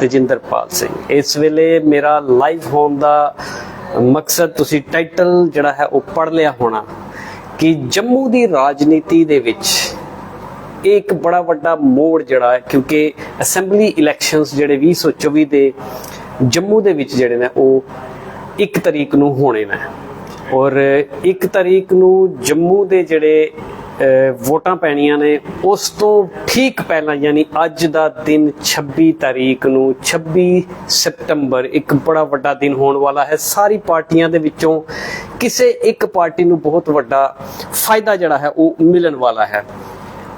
ਤੇਜਿੰਦਰਪਾਲ ਸਿੰਘ। ਇਸ ਵੇਲੇ ਮੇਰਾ ਲਾਈਵ ਹੋਣ ਦਾ ਮਕਸਦ ਤੁਸੀਂ ਟਾਈਟਲ ਜਿਹੜਾ ਹੈ ਉਹ ਪੜ ਲਿਆ ਹੋਣਾ ਕਿ ਜੰਮੂ ਦੀ ਰਾਜਨੀਤੀ ਦੇ ਵਿੱਚ ਇਹ ਇੱਕ ਬੜਾ ਵੱਡਾ ਮੋੜ ਜਿਹੜਾ ਕਿਉਂਕਿ ਅਸੈਂਬਲੀ ਇਲੈਕਸ਼ਨਸ ਜਿਹੜੇ 2024 ਦੇ ਜੰਮੂ ਦੇ ਵਿੱਚ ਜਿਹੜੇ ਨੇ, ਉਹ ਇੱਕ ਤਰੀਕ ਨੂੰ ਹੋਣੇ ਨੇ। ਔਰ ਇੱਕ ਤਰੀਕ ਨੂੰ ਜੰਮੂ ਦੇ ਜਿਹੜੇ ਵੋਟਾਂ ਪੈਣੀਆਂ ਨੇ, ਉਸ ਤੋਂ ਠੀਕ ਪਹਿਲਾਂ, ਯਾਨੀ ਅੱਜ ਦਾ ਦਿਨ 26 ਤਾਰੀਖ ਨੂੰ 26 ਸਤੰਬਰ ਇੱਕ ਬੜਾ ਵੱਡਾ ਦਿਨ ਹੋਣ ਵਾਲਾ ਹੈ। ਸਾਰੀ ਪਾਰਟੀਆਂ ਦੇ ਵਿੱਚੋਂ ਕਿਸੇ ਇੱਕ ਪਾਰਟੀ ਨੂੰ ਬਹੁਤ ਵੱਡਾ ਫਾਇਦਾ ਜਿਹੜਾ ਹੈ, ਉਹ ਮਿਲਣ ਵਾਲਾ ਹੈ।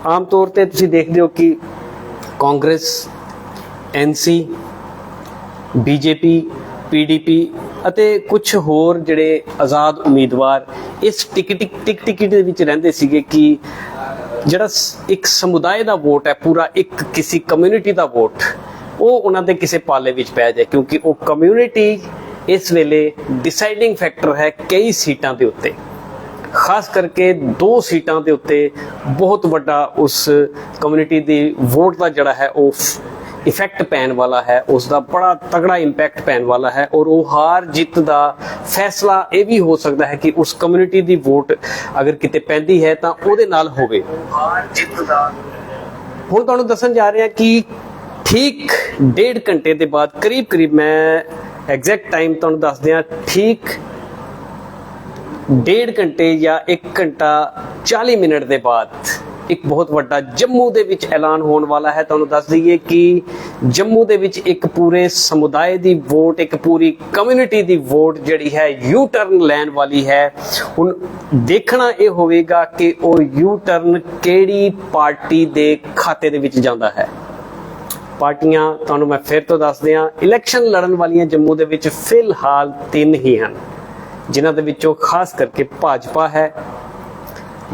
ਆਮ ਤੌਰ ਤੇ ਤੁਸੀਂ ਦੇਖਦੇ ਹੋ ਕਿ ਕਾਂਗਰਸ ਐਨਸੀ ਬੀਜੇਪੀ ਪੀਡੀਪੀ ਅਤੇ ਕੁਝ ਹੋਰ ਜਿਹੜੇ ਆਜ਼ਾਦ ਉਮੀਦਵਾਰ ਇਸ ਟਿਕਟ ਟਿਕ ਟਿਕਟ ਦੇ ਵਿੱਚ ਰਹਿੰਦੇ ਸੀਗੇ ਕਿ ਜਿਹੜਾ ਇੱਕ ਸਮੁਦਾਇ ਦਾ ਵੋਟ ਹੈ, ਪੂਰਾ ਇੱਕ ਕਿਸੇ ਕਮਿਊਨਿਟੀ ਦਾ ਵੋਟ, ਉਹ ਉਹਨਾਂ ਦੇ ਕਿਸੇ ਪਾਲੇ ਵਿੱਚ ਪੈ ਜਾਏ ਕਿਉਂਕਿ ਉਹ ਕਮਿਊਨਿਟੀ ਇਸ ਵੇਲੇ ਡਿਸਾਈਡਿੰਗ ਫੈਕਟਰ ਹੈ ਕਈ ਸੀਟਾਂ ਦੇ ਉੱਤੇ। ਖਾਸ ਕਰਕੇ ਦੋ ਸੀਟਾਂ ਦੇ ਉੱਤੇ ਬਹੁਤ ਵੱਡਾ ਉਸ ਕਮਿਊਨਿਟੀ ਦੀ ਵੋਟ ਦਾ ਜਿਹੜਾ ਹੈ ਉਹ ਇਫੈਕਟ ਪੈਣ ਵਾਲਾ ਹੈ ਉਸ ਦਾ ਬੜਾ ਤਗੜਾ ਇੰਪੈਕਟ ਪੈਣ ਵਾਲਾ ਹੈ ਔਰ ਉਹ ਹਾਰ ਜਿੱਤ ਦਾ ਫੈਸਲਾ ਇਹ ਵੀ ਹੋ ਸਕਦਾ ਹੈ ਕਿ ਉਸ ਕਮਿਊਨਿਟੀ ਦੀ ਵੋਟ ਅਗਰ ਕਿਤੇ ਪੈਂਦੀ ਹੈ ਤਾਂ ਉਹਦੇ ਨਾਲ ਹੋਵੇ। ਹਾਰ ਜਿੱਤ ਦਾ ਹੁਣ ਤੁਹਾਨੂੰ ਦੱਸਣ ਜਾ ਰਿਹਾ ਕਿ ਠੀਕ ਡੇਢ ਘੰਟੇ ਦੇ ਬਾਅਦ ਕਰੀਬ ਕਰੀਬ ਮੈਂ ਐਗਜ਼ੈਕਟ ਟਾਈਮ ਤੁਹਾਨੂੰ ਦੱਸ ਦਿਆਂ ਠੀਕ ਡੇਢ ਘੰਟੇ ਜਾਂ 1 ਘੰਟਾ 40 ਮਿੰਟ ਦੇ ਬਾਅਦ ਇੱਕ ਬਹੁਤ ਵੱਡਾ ਜੰਮੂ ਦੇ ਵਿੱਚ ਐਲਾਨ ਹੋਣ ਵਾਲਾ ਹੈ। ਤੁਹਾਨੂੰ ਦੱਸ ਦਈਏ ਕਿ ਜੰਮੂ ਦੇ ਵਿੱਚ ਇੱਕ ਪੂਰੇ ਸਮੁਦਾਇ ਦੀ ਵੋਟ, ਇੱਕ ਪੂਰੀ ਕਮਿਊਨਿਟੀ ਦੀ ਵੋਟ ਜਿਹੜੀ ਹੈ ਯੂ ਟਰਨ ਲੈਣ ਵਾਲੀ ਹੈ। ਹੁਣ ਦੇਖਣਾ ਇਹ ਹੋਵੇਗਾ ਕਿ ਉਹ ਯੂ ਟਰਨ ਕਿਹੜੀ ਪਾਰਟੀ ਦੇ ਖਾਤੇ ਦੇ ਵਿੱਚ ਜਾਂਦਾ ਹੈ। ਪਾਰਟੀਆਂ, ਤੁਹਾਨੂੰ ਮੈਂ ਫਿਰ ਤੋਂ ਦੱਸ ਦਿਆਂ ਇਲੈਕਸ਼ਨ ਲੜਨ ਵਾਲੀਆਂ ਜੰਮੂ ਦੇ ਵਿੱਚ ਫਿਲਹਾਲ ਤਿੰਨ ਹੀ ਹਨ, ਜਿਨ੍ਹਾਂ ਦੇ ਵਿੱਚੋਂ ਖਾਸ ਕਰਕੇ ਭਾਜਪਾ ਹੈ।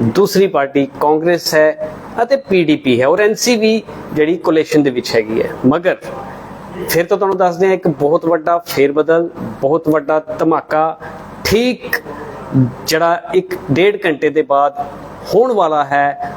ਦੂਸਰੀ ਪਾਰਟੀ ਕਾਂਗਰਸ ਹੈ ਅਤੇ ਪੀਡੀਪੀ ਹੈ ਔਰ ਐਨਸੀਬੀ ਜਿਹੜੀ ਕੋਲੇਸ਼ਨ ਦੇ ਵਿੱਚ ਹੈਗੀ ਹੈ। ਮਗਰ ਫਿਰ ਤਾਂ ਤੁਹਾਨੂੰ ਦੱਸਦੇ ਹਾਂ, ਇੱਕ ਬਹੁਤ ਵੱਡਾ ਫੇਰਬਦਲ, ਬਹੁਤ ਵੱਡਾ ਧਮਾਕਾ, ਠੀਕ ਜਿਹੜਾ ਇੱਕ ਡੇਢ ਘੰਟੇ ਦੇ ਬਾਅਦ ਹੋਣ ਵਾਲਾ ਹੈ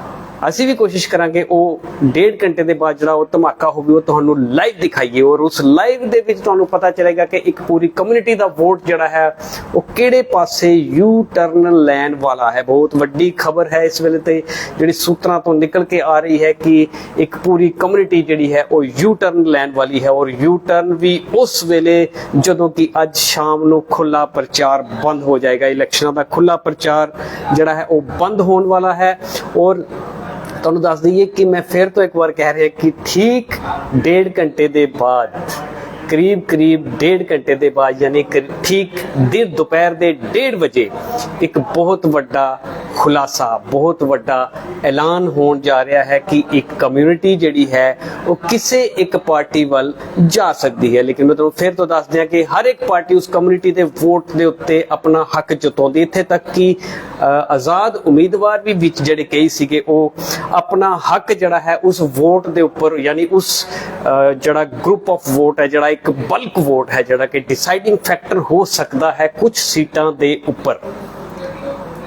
ਅਸੀਂ ਵੀ ਕੋਸ਼ਿਸ਼ ਕਰਾਂਗੇ ਉਹ ਡੇਢ ਘੰਟੇ ਦੇ ਬਾਅਦ ਜਿਹੜਾ ਉਹ ਧਮਾਕਾ ਹੋਵੇ, ਉਹ ਤੁਹਾਨੂੰ ਲਾਈਵ ਦਿਖਾਈਏ ਔਰ ਉਸ ਲਾਈਵ ਦੇ ਵਿੱਚ ਤੁਹਾਨੂੰ ਪਤਾ ਚੱਲੇਗਾ ਕਿ ਇੱਕ ਪੂਰੀ ਕਮਿਊਨਿਟੀ ਦਾ ਵੋਟ ਜਿਹੜਾ ਹੈ, ਉਹ ਕਿਹੜੇ ਪਾਸੇ ਯੂ ਟਰਨ ਲੈਣ ਵਾਲਾ ਹੈ। ਬਹੁਤ ਵੱਡੀ ਖਬਰ ਹੈ ਇਸ ਵੇਲੇ ਤੇ ਜਿਹੜੀ ਸੂਤਰਾਂ ਤੋਂ ਨਿਕਲ ਕੇ ਆ ਰਹੀ ਹੈ ਕਿ ਇੱਕ ਪੂਰੀ ਕਮਿਊਨਿਟੀ ਜਿਹੜੀ ਹੈ, ਉਹ ਯੂ ਟਰਨ ਲੈਣ ਵਾਲੀ ਹੈ ਔਰ ਯੂ ਟਰਨ ਵੀ ਉਸ ਵੇਲੇ ਜਦੋਂ ਕਿ ਅੱਜ ਸ਼ਾਮ ਨੂੰ ਖੁੱਲਾ ਪ੍ਰਚਾਰ ਬੰਦ ਹੋ ਜਾਏਗਾ। ਇਲੈਕਸ਼ਨਾਂ ਦਾ ਖੁੱਲਾ ਪ੍ਰਚਾਰ ਜਿਹੜਾ ਹੈ, ਉਹ ਬੰਦ ਹੋਣ ਵਾਲਾ ਹੈ ਔਰ ਤੁਹਾਨੂੰ ਦੱਸ ਦਈਏ ਕਿ ਮੈਂ ਫਿਰ ਤੋਂ ਇੱਕ ਵਾਰ ਕਹਿ ਰਿਹਾ ਕਿ ਠੀਕ ਡੇਢ ਘੰਟੇ ਦੇ ਬਾਅਦ ਕਰੀਬ ਕਰੀਬ ਡੇਢ ਘੰਟੇ ਦੇ ਬਾਅਦ ਯਾਨੀ ਕਿ ਠੀਕ ਦਿਨ ਦੁਪਹਿਰ ਦੇ 1:30 ਵਜੇ ਇੱਕ ਬਹੁਤ ਵੱਡਾ ਖੁਲਾਸਾ, ਬਹੁਤ ਵੱਡਾ ਐਲਾਨ ਹੋਣ ਜਾ ਰਿਹਾ ਹੈ ਕਿ ਇੱਕ ਕਮਿਊਨਿਟੀ ਜਿਹੜੀ ਹੈ ਉਹ ਕਿਸੇ ਇੱਕ ਪਾਰਟੀ ਵੱਲ ਜਾ ਸਕਦੀ ਹੈ। ਲੇਕਿਨ ਮੈਂ ਤੁਹਾਨੂੰ ਫਿਰ ਤੋਂ ਦੱਸ ਦਿਆਂ ਕਿ ਹਰ ਇੱਕ ਪਾਰਟੀ ਉਸ ਕਮਿਊਨਿਟੀ ਦੇ ਵੋਟ ਦੇ ਉੱਤੇ ਆਪਣਾ ਹੱਕ ਜਤਾਉਂਦੀ ਇੱਥੇ ਤੱਕ ਕਿ ਆਜ਼ਾਦ ਉਮੀਦਵਾਰ ਵੀ ਵਿੱਚ ਜਿਹੜੇ ਕਈ ਸੀਗੇ, ਉਹ ਆਪਣਾ ਹੱਕ ਜਿਹੜਾ ਹੈ ਉਸ ਵੋਟ ਦੇ ਉੱਪਰ ਯਾਨੀ ਉਸ ਜਿਹੜਾ ਗਰੁੱਪ ਆਫ ਵੋਟ ਹੈ, ਜਿਹੜਾ ਇੱਕ ਬਲਕ ਵੋਟ ਹੈ ਜਿਹੜਾ ਕਿ ਡਿਸਾਈਡਿੰਗ ਫੈਕਟਰ ਹੋ ਸਕਦਾ ਹੈ ਕੁਝ ਸੀਟਾਂ ਦੇ ਉੱਪਰ।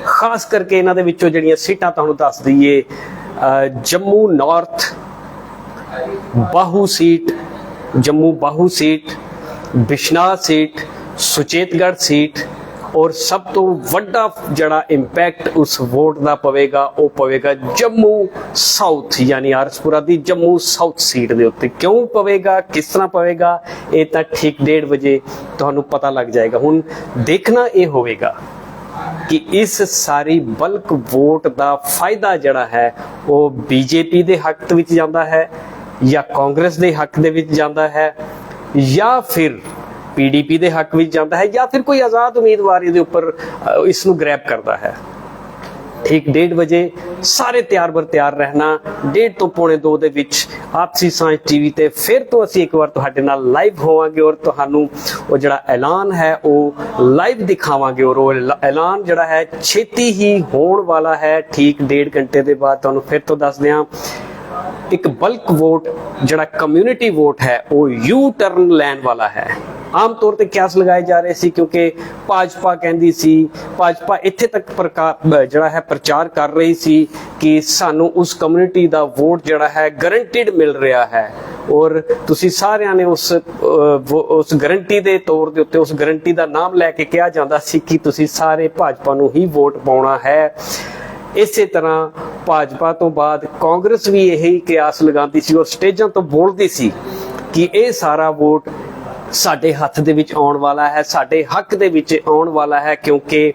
ਖਾਸ ਕਰਕੇ ਇਹਨਾਂ ਦੇ ਵਿੱਚੋਂ ਜਿਹੜੀਆਂ ਸੀਟਾਂ ਤੁਹਾਨੂੰ ਦੱਸ ਦਈਏ ਅ, Jammu north Bahu seat Jammu Bahu seat Bishnath seat Suchetgarh seat ਔਰ ਸਭ ਤੋਂ ਵੱਡਾ ਜਿਹੜਾ ਇੰਪੈਕਟ ਉਸ ਵੋਟ ਦਾ ਪਵੇਗਾ, ਉਹ ਪਵੇਗਾ ਜੰਮੂ ਸਾਊਥ ਯਾਨੀ ਆਰਸਪੁਰਾ ਦੀ ਜੰਮੂ ਸਾਊਥ ਸੀਟ ਦੇ ਉੱਤੇ। ਕਿਉਂ ਪਵੇਗਾ, ਕਿਸ ਤਰ੍ਹਾਂ ਪਵੇਗਾ, ਇਹ ਤਾਂ ਠੀਕ 1:30 ਵਜੇ ਤੁਹਾਨੂੰ ਪਤਾ ਲੱਗ ਜਾਏਗਾ। ਹੁਣ ਦੇਖਣਾ ਇਹ ਹੋਵੇਗਾ ਕਿ ਇਸ ਸਾਰੀ ਬਲਕ ਵੋਟ ਦਾ ਫਾਇਦਾ ਜਿਹੜਾ ਹੈ, ਉਹ ਬੀਜੇਪੀ ਦੇ ਹੱਕ ਵਿੱਚ ਜਾਂਦਾ ਹੈ ਜਾਂ ਕਾਂਗਰਸ ਦੇ ਹੱਕ ਦੇ ਵਿੱਚ ਜਾਂਦਾ ਹੈ ਜਾਂ ਫਿਰ ਪੀਡੀਪੀ ਦੇ ਹੱਕ ਵਿੱਚ ਜਾਂਦਾ ਹੈ ਜਾਂ ਫਿਰ ਕੋਈ ਆਜ਼ਾਦ ਉਮੀਦਵਾਰ ਇਹਦੇ ਉੱਪਰ ਇਸ ਨੂੰ ਗ੍ਰੈਬ ਕਰਦਾ ਹੈ। ਠੀਕ 1:30 ਵਜੇ ਸਾਰੇ ਤਿਆਰ ਬਰ ਤਿਆਰ ਰਹਿਣਾ 1:30 ਤੋਂ ਪੌਣੇ 2 ਦੇ ਵਿੱਚ ਆਪਸੀ ਸਾਂਝ ਟੀਵੀ ਤੇ ਫਿਰ ਤੋਂ ਅਸੀਂ ਇੱਕ ਵਾਰ ਤੁਹਾਡੇ ਨਾਲ ਲਾਈਵ ਹੋਵਾਂਗੇ ਔਰ ਤੁਹਾਨੂੰ ਉਹ ਜਿਹੜਾ ਐਲਾਨ ਹੈ ਉਹ ਲਾਈਵ ਦਿਖਾਵਾਂਗੇ ਔਰ ਉਹ ਐਲਾਨ ਜਿਹੜਾ ਹੈ ਛੇਤੀ ਹੀ ਹੋਣ ਵਾਲਾ ਹੈ। ਠੀਕ 1.5 ਘੰਟੇ ਦੇ ਬਾਅਦ ਤੁਹਾਨੂੰ ਫਿਰ ਤੋਂ ਦੱਸਦੇ ਹਾਂ ਇੱਕ ਬਲਕ ਵੋਟ ਜਿਹੜਾ ਕਮਿਊਨਿਟੀ ਵੋਟ ਹੈ ਉਹ ਯੂ ਟਰਨ ਲੈਣ ਵਾਲਾ ਹੈ। ਆਮ ਤੌਰ ਤੇ ਕਿਆਸ ਲਗਾਏ ਜਾ ਰਹੇ ਸੀ ਕਿਉਂਕਿ ਭਾਜਪਾ ਕਹਿੰਦੀ ਸੀ, ਭਾਜਪਾ ਇੱਥੇ ਤੱਕ ਜਿਹੜਾ ਹੈ ਪ੍ਰਚਾਰ ਕਰ ਰਹੀ ਸੀ ਕਿ ਸਾਨੂੰ ਉਸ ਕਮਿਊਨਿਟੀ ਦਾ ਵੋਟ ਜਿਹੜਾ ਹੈ ਗਰੰਟਿਡ ਮਿਲ ਰਿਹਾ ਹੈ। ਔਰ ਤੁਸੀਂ ਸਾਰਿਆਂ ਨੇ ਉਸ ਉਸ ਗਰੰਟੀ ਦੇ ਤੌਰ ਦੇ ਉੱਤੇ ਉਸ ਗਰੰਟੀ ਦਾ ਨਾਮ ਲੈ ਕੇ ਕਿਹਾ ਜਾਂਦਾ ਸੀ ਕਿ ਤੁਸੀਂ ਸਾਰੇ ਭਾਜਪਾ ਨੂੰ ਹੀ ਵੋਟ ਪਾਉਣਾ ਹੈ। ਇਸੇ ਤਰ੍ਹਾਂ ਭਾਜਪਾ ਤੋਂ ਬਾਅਦ ਕਾਂਗਰਸ ਵੀ ਇਹੀ ਕਿਆਸ ਲਗਾਉਂਦੀ ਸੀ ਔਰ ਸਟੇਜਾਂ ਤੋਂ ਬੋਲਦੀ ਸੀ ਕਿ ਇਹ ਸਾਰਾ ਵੋਟ ਸਾਡੇ ਹੱਥ ਦੇ ਵਿੱਚ ਆਉਣ ਵਾਲਾ ਹੈ, ਸਾਡੇ ਹੱਕ ਦੇ ਵਿੱਚ ਆਉਣ ਵਾਲਾ ਹੈ ਕਿਉਂਕਿ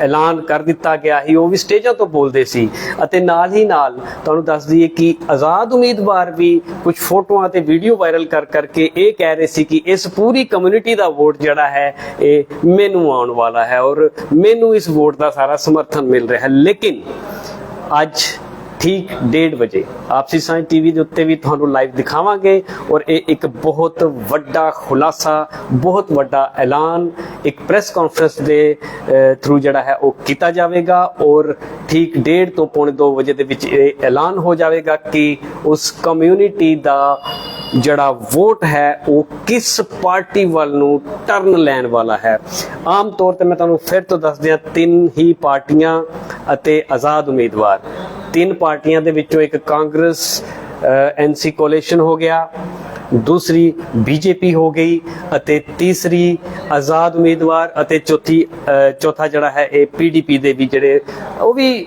ਐਲਾਨ ਕਰ ਦਿੱਤਾ ਗਿਆ ਸੀ, ਉਹ ਵੀ ਸਟੇਜਾਂ ਤੋਂ ਬੋਲਦੇ ਸੀ। ਅਤੇ ਨਾਲ ਹੀ ਨਾਲ ਤੁਹਾਨੂੰ ਦੱਸ ਦਈਏ ਕਿ ਆਜ਼ਾਦ ਉਮੀਦਵਾਰ ਵੀ ਕੁਝ ਫੋਟੋਆਂ ਤੇ ਵੀਡੀਓ ਵਾਇਰਲ ਕਰ ਕਰਕੇ ਇਹ ਕਹਿ ਰਹੇ ਸੀ ਕਿ ਇਸ ਪੂਰੀ ਕਮਿਊਨਿਟੀ ਦਾ ਵੋਟ ਜਿਹੜਾ ਹੈ, ਇਹ ਮੈਨੂੰ ਆਉਣ ਵਾਲਾ ਹੈ ਔਰ ਮੈਨੂੰ ਇਸ ਵੋਟ ਦਾ ਸਾਰਾ ਸਮਰਥਨ ਮਿਲ ਰਿਹਾ ਹੈ। ਲੇਕਿਨ ਅੱਜ ਠੀਕ 1:30 ਵਜੇ ਆਪਸੀ ਸਾਂਝ ਟੀਵੀ ਦੇ ਉੱਤੇ ਵੀ ਤੁਹਾਨੂੰ ਲਾਈਵ ਦਿਖਾਵਾਂਗੇ ਔਰ ਇਹ ਇੱਕ ਬਹੁਤ ਵੱਡਾ ਖੁਲਾਸਾ, ਬਹੁਤ ਵੱਡਾ ਐਲਾਨ ਇੱਕ ਪ੍ਰੈਸ ਕਾਨਫਰੰਸ ਦੇ ਥਰੂ ਜਿਹੜਾ ਹੈ ਉਹ ਕੀਤਾ ਜਾਵੇਗਾ ਔਰ ਠੀਕ 1:30 ਤੋਂ ਪੌਣੇ 2 ਵਜੇ ਦੇ ਵਿੱਚ ਇਹ ਐਲਾਨ ਹੋ ਜਾਵੇਗਾ ਕਿ ਉਸ ਕਮਿਊਨਿਟੀ ਦਾ ਜਿਹੜਾ ਵੋਟ ਹੈ ਉਹ ਕਿਸ ਪਾਰਟੀ ਵੱਲ ਨੂੰ ਟਰਨ ਲੈਣ ਵਾਲਾ ਹੈ। ਆਮ ਤੌਰ ਤੇ ਮੈਂ ਤੁਹਾਨੂੰ ਫਿਰ ਤੋਂ ਦੱਸ ਦਿਆਂ ਤਿੰਨ ਹੀ ਪਾਰਟੀਆਂ ਅਤੇ ਆਜ਼ਾਦ ਉਮੀਦਵਾਰ ਤਿੰਨ ਪਾਰਟੀਆਂ ਦੇ ਵਿੱਚੋਂ ਇੱਕ ਕਾਂਗਰਸ ਐਨਸੀ ਕੋਲੀਸ਼ਨ ਹੋ ਗਿਆ ਦੂਸਰੀ ਬੀਜੇਪੀ ਹੋ ਗਈ ਅਤੇ ਤੀਸਰੀ ਆਜ਼ਾਦ ਉਮੀਦਵਾਰ ਅਤੇ ਚੌਥੀ ਚੌਥਾ ਜਿਹੜਾ ਹੈ ਇਹ ਪੀਡੀਪੀ ਦੇ ਵੀ ਜਿਹੜੇ ਉਹ ਵੀ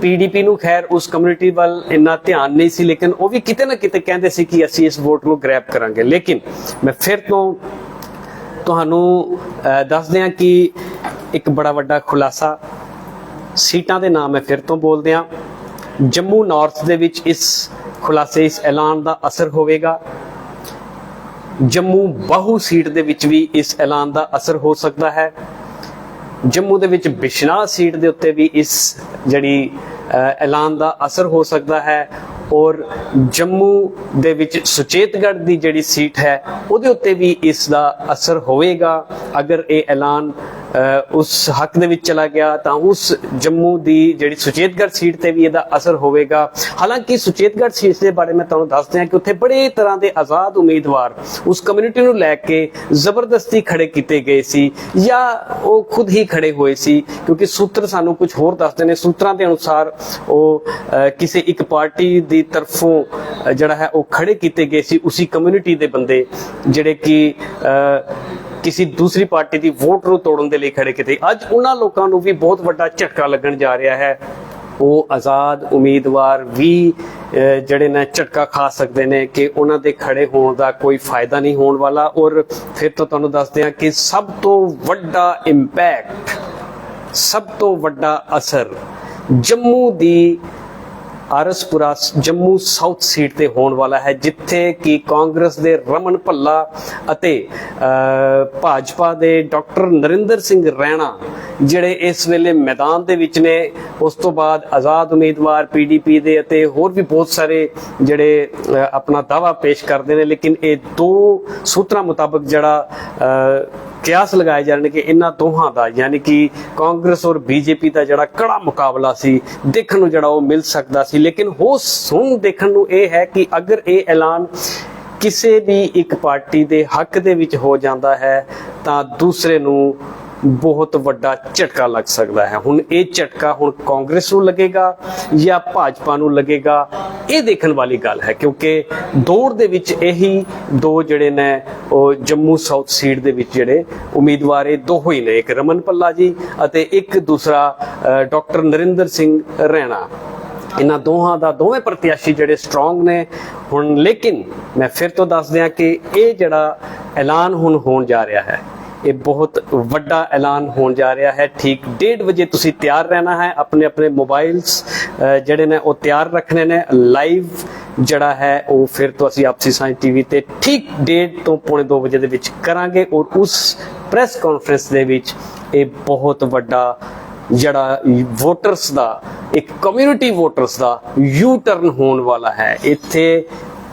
ਪੀਡੀਪੀ ਨੂੰ ਖੈਰ ਉਸ ਕਮਿਊਨਿਟੀ ਵੱਲ ਇੰਨਾ ਧਿਆਨ ਨਹੀਂ ਸੀ ਲੇਕਿਨ ਉਹ ਵੀ ਕਿਤੇ ਨਾ ਕਿਤੇ ਕਹਿੰਦੇ ਸੀ ਕਿ ਅਸੀਂ ਇਸ ਵੋਟ ਨੂੰ ਗ੍ਰੈਬ ਕਰਾਂਗੇ। ਲੇਕਿਨ ਮੈਂ ਫਿਰ ਤੋਂ ਤੁਹਾਨੂੰ ਅਹ, ਦੱਸਦੇ ਕਿ ਇੱਕ ਬੜਾ ਵੱਡਾ ਖੁਲਾਸਾ ਸੀਟਾਂ ਦੇ ਨਾਮ ਮੈਂ ਫਿਰ ਤੋਂ ਬੋਲਦੇ ਹਾਂ। ਜੰਮੂ ਨਾਰਥ ਦੇ ਵਿੱਚ ਇਸ ਖੁਲਾਸੇ, ਇਸ ਐਲਾਨ ਦਾ ਅਸਰ ਹੋਵੇਗਾ। ਜੰਮੂ ਬਾਹੂ ਸੀਟ ਦੇ ਵਿੱਚ ਵੀ ਇਸ ਐਲਾਨ ਦਾ ਅਸਰ ਹੋ ਸਕਦਾ ਹੈ। ਜੰਮੂ ਦੇ ਵਿੱਚ ਬਿਸ਼ਨਾਹ ਸੀਟ ਦੇ ਉੱਤੇ ਵੀ ਇਸ ਜਿਹੜੀ ਐਲਾਨ ਦਾ ਅਸਰ ਹੋ ਸਕਦਾ ਹੈ ਔਰ ਜੰਮੂ ਦੇ ਵਿੱਚ ਸੁਚੇਤਗੜ੍ਹ ਦੀ ਜਿਹੜੀ ਸੀਟ ਹੈ, ਉਹਦੇ ਉੱਤੇ ਵੀ ਇਸ ਦਾ ਅਸਰ ਹੋਵੇਗਾ। ਅਗਰ ਇਹ ਐਲਾਨ ਉਸ ਹੱਕ ਦੇ ਵਿੱਚ ਚਲਾ ਗਿਆ ਤਾਂ ਉਸ ਜੰਮੂ ਦੀ ਜਿਹੜੀ ਸੁਚੇਤਗੜ੍ਹ ਸੀਟ ਤੇ ਵੀ ਇਹਦਾ ਅਸਰ ਹੋਵੇਗਾ। ਹਾਲਾਂਕਿ ਸੁਚੇਤਗੜ੍ਹ ਸੀਟ ਦੇ ਬਾਰੇ ਮੈਂ ਤੁਹਾਨੂੰ ਦੱਸ ਦਿਆਂ ਕਿ ਉੱਥੇ ਬੜੇ ਤਰ੍ਹਾਂ ਦੇ ਆਜ਼ਾਦ ਉਮੀਦਵਾਰ ਉਸ ਕਮਿਊਨਿਟੀ ਨੂੰ ਲੈ ਕੇ ਜ਼ਬਰਦਸਤੀ ਖੜੇ ਕੀਤੇ ਗਏ ਸੀ ਜਾਂ ਉਹ ਖੁਦ ਹੀ ਖੜੇ ਹੋਏ ਸੀ ਕਿਉਂਕਿ ਸੂਤਰ ਸਾਨੂੰ ਕੁਝ ਹੋਰ ਦੱਸਦੇ ਨੇ। ਸੂਤਰਾਂ ਦੇ ਅਨੁਸਾਰ ਉਹ ਕਿਸੇ ਇੱਕ ਪਾਰਟੀ ਦੀ ਤਰਫੋਂ ਜਿਹੜਾ ਹੈ ਉਹ ਖੜੇ ਕੀਤੇ ਗਏ ਸੀ। ਉਸੇ ਕਮਿਊਨਿਟੀ ਦੇ ਬੰਦੇ ਜਿਹੜੇ ਕਿ ਅਹ, ਕਿਸੇ ਦੂਸਰੀ ਪਾਰਟੀ ਦੀ ਵੋਟ ਨੂੰ ਤੋੜਨ ਦੇ ਲਈ ਖੜੇ ਕੀਤੇ। ਅੱਜ ਉਹਨਾਂ ਲੋਕਾਂ ਨੂੰ ਵੀ ਬਹੁਤ ਵੱਡਾ ਝਟਕਾ ਲੱਗਣ ਜਾ ਰਿਹਾ ਹੈ। ਉਹ ਆਜ਼ਾਦ ਉਮੀਦਵਾਰ ਵੀ ਜਿਹੜੇ ਨੇ ਝਟਕਾ ਖਾ ਸਕਦੇ ਨੇ ਕਿ ਉਹਨਾਂ ਦੇ ਖੜੇ ਹੋਣ ਦਾ ਕੋਈ ਫਾਇਦਾ ਨਹੀਂ ਹੋਣ ਵਾਲਾ। ਔਰ ਫਿਰ ਤੋਂ ਤੁਹਾਨੂੰ ਦੱਸਦੇ ਹਾਂ ਕਿ ਸਭ ਤੋਂ ਵੱਡਾ ਇੰਪੈਕਟ ਸਭ ਤੋਂ ਵੱਡਾ ਅਸਰ ਜੰਮੂ ਦੀ ਆਰਸਪੁਰਾ ਜੰਮੂ ਸਾਊਥ ਸੀਟ ਤੇ ਹੋਣ ਵਾਲਾ ਹੈ ਜਿੱਥੇ ਕਿ ਕਾਂਗਰਸ ਦੇ ਰਮਨ ਭੱਲਾ ਅਤੇ ਭਾਜਪਾ ਦੇ ਡਾਕਟਰ ਨਰਿੰਦਰ ਸਿੰਘ ਰੈਣਾ ਜਿਹੜੇ ਇਸ ਵੇਲੇ ਮੈਦਾਨ ਦੇ ਵਿੱਚ ਨੇ। ਉਸ ਤੋਂ ਬਾਅਦ ਆਜ਼ਾਦ ਉਮੀਦਵਾਰ ਪੀਡੀਪੀ ਦੇ ਅਤੇ ਹੋਰ ਵੀ ਬਹੁਤ ਸਾਰੇ ਜਿਹੜੇ ਆਪਣਾ ਦਾਵਾ ਪੇਸ਼ ਕਰਦੇ ਨੇ ਲੇਕਿਨ ਇਹ ਦੋ ਸੂਤਰਾਂ ਮੁਤਾਬਕ ਜਿਹੜਾ ਅਹ, ਕਿਆਸ ਲਗਾਏ ਜਾ ਕਿ ਇਹਨਾਂ ਦੋਹਾਂ ਦਾ, ਯਾਨੀ ਕਿ ਕਾਂਗਰਸ ਔਰ ਬੀਜੇਪੀ ਦਾ ਜਿਹੜਾ ਕੜਾ ਮੁਕਾਬਲਾ ਸੀ, ਦੇਖਣ ਨੂੰ ਜਿਹੜਾ ਉਹ ਮਿਲ ਸਕਦਾ ਸੀ। ਲੇਕਿਨ ਹੋ ਸੁਣ ਦੇਖਣ ਨੂੰ ਇਹ ਹੈ ਕਿ ਅਗਰ ਇਹ ਐਲਾਨ ਕਿਸੇ ਵੀ ਇੱਕ ਪਾਰਟੀ ਦੇ ਹੱਕ ਦੇ ਵਿੱਚ ਹੋ ਜਾਂਦਾ ਹੈ, ਤਾਂ ਦੂਸਰੇ ਨੂੰ ਬਹੁਤ ਵੱਡਾ ਝਟਕਾ ਲੱਗ ਸਕਦਾ ਹੈ। ਹੁਣ ਇਹ ਝਟਕਾ ਹੁਣ ਕਾਂਗਰਸ ਨੂੰ ਲੱਗੇਗਾ ਜਾਂ ਭਾਜਪਾ ਨੂੰ ਲੱਗੇਗਾ? ਇਹ ਦੇਖਣ ਵਾਲੀ ਗੱਲ ਹੈ, ਕਿਉਂਕਿ ਦੌੜ ਦੇ ਵਿੱਚ ਇਹੀ ਦੋ ਜਿਹੜੇ ਨੇ, ਉਹ ਜੰਮੂ ਸਾਊਥ ਸੀਟ ਦੇ ਵਿੱਚ ਜਿਹੜੇ ਉਮੀਦਵਾਰ ਇਹ ਦੋ ਹੀ ਨੇ, ਇੱਕ ਰਮਨ ਪੱਲਾ ਜੀ ਅਤੇ ਇੱਕ ਦੂਸਰਾ ਡਾਕਟਰ ਨਰਿੰਦਰ ਸਿੰਘ ਰੈਣਾ। ਇਹਨਾਂ ਦੋਹਾਂ ਦਾ ਦੋਵੇਂ ਪ੍ਰਤਿਆਸ਼ੀ ਜਿਹੜੇ ਸਟਰੋਂਗ ਨੇ। ਹੁਣ ਲੇਕਿਨ ਮੈਂ ਫਿਰ ਤੋਂ ਦੱਸ ਦਿਆਂ ਕਿ ਇਹ ਜਿਹੜਾ ਐਲਾਨ ਹੁਣ ਹੋਣ ਜਾ ਰਿਹਾ ਹੈ ਇਹ ਬਹੁਤ ਵੱਡਾ ਐਲਾਨ ਹੋਣ ਜਾ ਰਿਹਾ ਹੈ। ਠੀਕ 1:30 ਵਜੇ ਤੁਸੀਂ ਤਿਆਰ ਰਹਿਣਾ ਹੈ। ਆਪਣੇ ਆਪਣੇ ਮੋਬਾਈਲਸ ਜਿਹੜੇ ਨੇ ਉਹ ਤਿਆਰ ਰੱਖਣੇ ਨੇ। ਲਾਈਵ ਜਿਹੜਾ ਹੈ, ਉਹ ਫਿਰ ਤੋਂ ਅਸੀਂ ਆਪਸੀ ਸਾਂਝ ਟੀਵੀ ਤੇ ਠੀਕ 1:30 ਤੋਂ ਪੌਣੇ 2 ਵਜੇ ਦੇ ਵਿੱਚ ਕਰਾਂਗੇ ਔਰ ਉਸ ਪ੍ਰੈਸ ਕਾਨਫਰੰਸ ਦੇ ਵਿੱਚ ਇਹ ਬਹੁਤ ਵੱਡਾ ਜਿਹੜਾ ਵੋਟਰਸ ਦਾ, ਇੱਕ ਕਮਿਊਨਿਟੀ ਵੋਟਰਸ ਦਾ ਯੂ ਟਰਨ ਹੋਣ ਵਾਲਾ ਹੈ। ਇੱਥੇ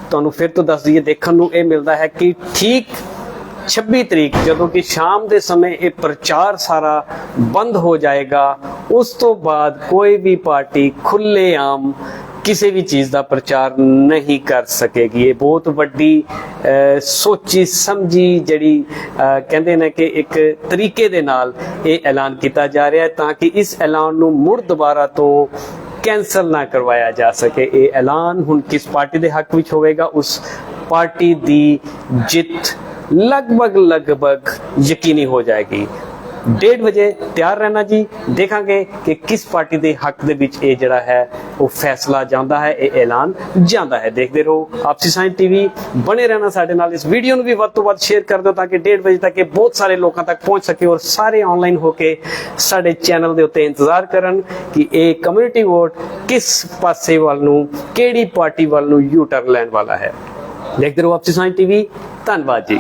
ਤੁਹਾਨੂੰ ਫਿਰ ਤੋਂ ਦੱਸ ਦਈਏ, ਦੇਖਣ ਨੂੰ ਇਹ ਮਿਲਦਾ ਹੈ ਕਿ ਠੀਕ 26 ਤਰੀਕ, ਜਦੋਂ ਕਿ ਸ਼ਾਮ ਦੇ ਸਮੇਂ ਇਹ ਪ੍ਰਚਾਰ ਸਾਰਾ ਬੰਦ ਹੋ ਜਾਏਗਾ, ਉਸ ਤੋਂ ਬਾਅਦ ਕੋਈ ਵੀ ਪਾਰਟੀ ਖੁੱਲ੍ਹੇਆਮ ਕਿਸੇ ਵੀ ਚੀਜ਼ ਦਾ ਪ੍ਰਚਾਰ ਨਹੀਂ ਕਰ ਸਕੇਗੀ। ਇਹ ਬਹੁਤ ਵੱਡੀ ਸੋਚੀ ਸਮਝੀ ਜਿਹੜੀ ਕਹਿੰਦੇ ਨੇ ਕਿ ਇੱਕ ਤਰੀਕੇ ਦੇ ਨਾਲ ਇਹ ਐਲਾਨ ਕੀਤਾ ਜਾ ਰਿਹਾ ਹੈ ਤਾਂ ਕਿ ਇਸ ਐਲਾਨ ਨੂੰ ਮੁੜ ਦੁਬਾਰਾ ਤੋਂ ਕੈਨਸਲ ਨਾ ਕਰਵਾਇਆ ਜਾ ਸਕੇ। ਇਹ ਐਲਾਨ ਹੁਣ ਕਿਸ ਪਾਰਟੀ ਦੇ ਹੱਕ ਵਿੱਚ ਹੋਵੇਗਾ? ਉਸ ਪਾਰਟੀ ਦੀ ਜਿੱਤ ਲਗਭਗ ਲਗਭਗ ਯਕੀਨੀ ਹੋ ਜਾਏਗੀ 1:30 ਵਜੇ ਤਿਆਰ ਰਹਿਣਾ ਜੀ ਦੇਖਾਂਗੇ ਕਿ ਕਿਸ ਪਾਰਟੀ ਦੇ ਹੱਕ ਦੇ ਵਿੱਚ ਇਹ ਜਿਹੜਾ ਹੈ ਉਹ ਫੈਸਲਾ ਜਾਂਦਾ ਹੈ ਇਹ ਐਲਾਨ ਜਾਂਦਾ ਹੈ ਦੇਖਦੇ ਰਹੋ ਆਪਸੀ ਸਾਇੰਸ ਟੀਵੀ ਬਣੇ ਰਹਿਣਾ ਸਾਡੇ ਨਾਲ ਇਸ ਵੀਡੀਓ ਨੂੰ ਵੀ ਵੱਧ ਤੋਂ ਵੱਧ ਸ਼ੇਅਰ ਕਰ ਦਿਓ ਤਾਂ ਕਿ 1:30 ਵਜੇ ਤੱਕ ਇਹ ਬਹੁਤ ਸਾਰੇ ਲੋਕਾਂ ਤੱਕ ਪਹੁੰਚ ਸਕੇ ਔਰ ਸਾਰੇ ਆਨਲਾਈਨ ਹੋ ਕੇ ਸਾਡੇ ਚੈਨਲ ਦੇ ਉੱਤੇ ਇੰਤਜ਼ਾਰ ਕਰਨ ਕਿ ਇਹ ਕਮਿਊਨਿਟੀ ਵੋਟ ਕਿਸ ਪਾਸੇ ਵੱਲ ਨੂੰ ਕਿਹੜੀ ਪਾਰਟੀ ਵੱਲ ਨੂੰ ਯੂ ਟਰਨ ਲੈਣ ਵਾਲਾ ਹੈ ਦੇਖਦੇ ਰਹੋ ਆਪਸੀ ਸਾਇੰਸ ਟੀਵੀ ਧੰਨਵਾਦ ਜੀ